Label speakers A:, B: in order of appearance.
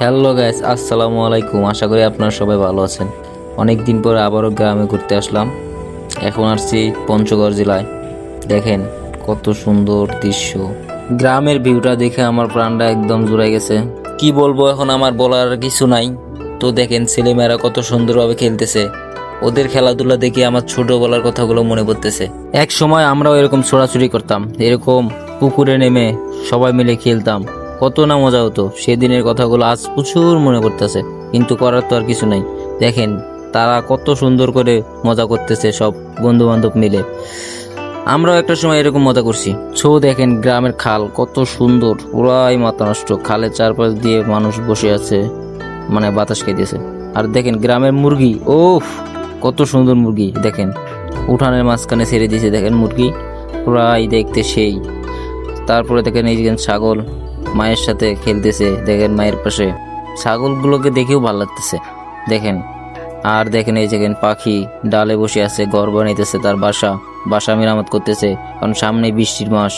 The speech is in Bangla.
A: হ্যালো গাইস আসসালামু আলাইকুম আশা করি আপনারা সবাই ভালো আছেন। অনেক দিন পরে আবারও গ্রামে ঘুরতে আসলাম। এখন আসছি পঞ্চগড় জেলায়। দেখেন, কত সুন্দর দৃশ্য। গ্রামের ভিউটা দেখে আমার প্রাণটা একদম জুড়ে গেছে। কি বলব, এখন আমার বলার কিছু নাই। তো দেখেন, ছেলেমেয়েরা কত সুন্দরভাবে খেলতেছে। ওদের খেলাধুলা দেখে আমার ছোটবেলার কথাগুলো মনে পড়তেছে। এক সময় আমরাও এরকম ছোড়াছুড়ি করতাম। এরকম পুকুরে নেমে সবাই মিলে খেলতাম। কত না মজা হতো। সেদিনের কথাগুলো আজ প্রচুর মনে করতেছে কিন্তু করার তো আর কিছু নাই। দেখেন, তারা কত সুন্দর করে মজা করতেছে সব বন্ধু বান্ধব মিলে। আমরাও একটা সময় এরকম মজা করছি। ছো দেখেন, গ্রামের খাল কত সুন্দর, পুরাই মাথা নষ্ট। খালের চারপাশ দিয়ে মানুষ বসে আছে মানে বাতাস খাইতেছে। আর দেখেন, গ্রামের মুরগি ওফ কত সুন্দর মুরগি, দেখেন। উঠানের মাঝখানে ছেড়ে দিয়েছে, দেখেন মুরগি। পুরাই দেখতে সেই। তারপরে দেখেন এই দেখেন ছাগল মায়ের সাথে খেলতেছে, দেখেন মায়ের পাশে। ছাগলগুলোকে দেখেও ভালো লাগতেছে। দেখেন, আর দেখেন এই দেখেন পাখি ডালে বসে আছে ঘর বানাইতেছে তার বাসা। বাসা মেরামত করতেছে, কারণ সামনে বৃষ্টির মাস।